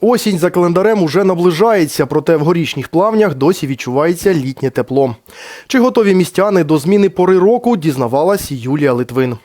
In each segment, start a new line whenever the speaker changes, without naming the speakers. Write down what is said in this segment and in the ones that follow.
Осінь за календарем уже наближається, проте в горішніх плавнях досі відчувається літнє тепло. Чи готові містяни до зміни пори року, дізнавалась Юлія Литвин.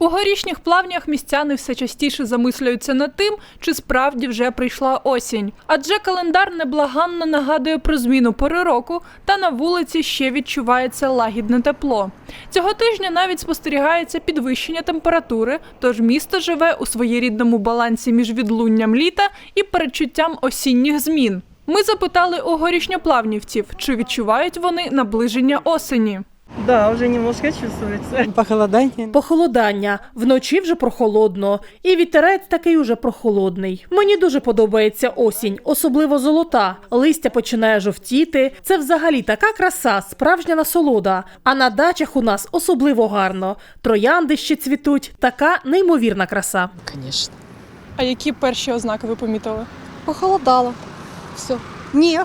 У горішніх плавнях містяни все частіше замислюються над тим, чи справді вже прийшла осінь. Адже календар неблаганно нагадує про зміну пори року, та на вулиці ще відчувається лагідне тепло. Цього тижня навіть спостерігається підвищення температури, тож місто живе у своєрідному балансі між відлунням літа і передчуттям осінніх змін. Ми запитали у горішньоплавнівців, чи відчувають вони наближення осені.
Да, уже немножко чувствуется.
Похолодання.
Похолодання. Вночі вже прохолодно. І вітерець такий уже прохолодний. Мені дуже подобається осінь, особливо золота. Листя починає жовтіти. Це взагалі така краса, справжня насолода. А на дачах у нас особливо гарно. Троянди ще цвітуть. Така неймовірна краса.
Конечно.
А які перші ознаки ви помітили?
Похолодало. Все.
Ні,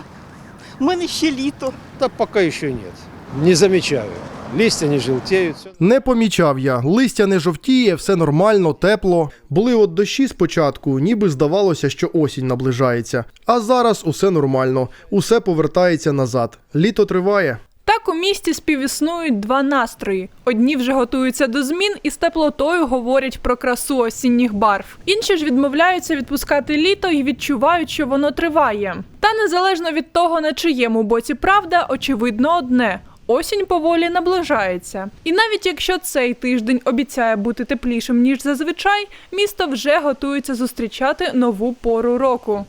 в мене ще літо.
Да пока еще нет. Не замечаю. Листья не желтеют. всё
Не помічав я. Листя не жовтіє, все нормально, тепло. Були от дощі спочатку, ніби здавалося, що осінь наближається. А зараз усе нормально, усе повертається назад. Літо триває.
Так у місті співіснують два настрої: одні вже готуються до змін і з теплотою говорять про красу осінніх барв. Інші ж відмовляються відпускати літо і відчувають, що воно триває. Та незалежно від того, на чиєму боці правда, очевидно одне. Осінь поволі наближається. І навіть якщо цей тиждень обіцяє бути теплішим ніж зазвичай, місто вже готується зустрічати нову пору року.